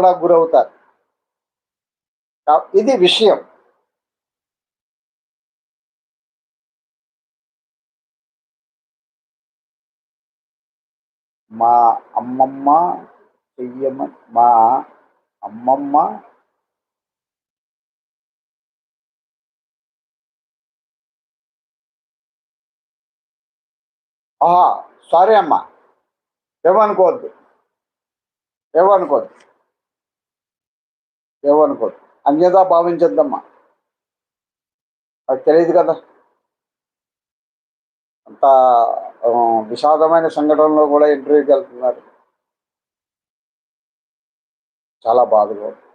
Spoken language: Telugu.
కూడా గురవుతారు. ఇది విషయం. మా అమ్మమ్మ చెయ్యమ మా అమ్మమ్మ ఆహా సారీ అమ్మా. ఏమనుకోవద్దు. ఏమనుకోవద్దు. ఏమనుకోవద్దు అన్యదా భావించద్దమ్మా. అది తెలియదు కదా. అంత విషాదమైన సంఘటనలో కూడా ఇంటర్వ్యూకి వెళ్తున్నారు. చాలా బాధగా ఉంది.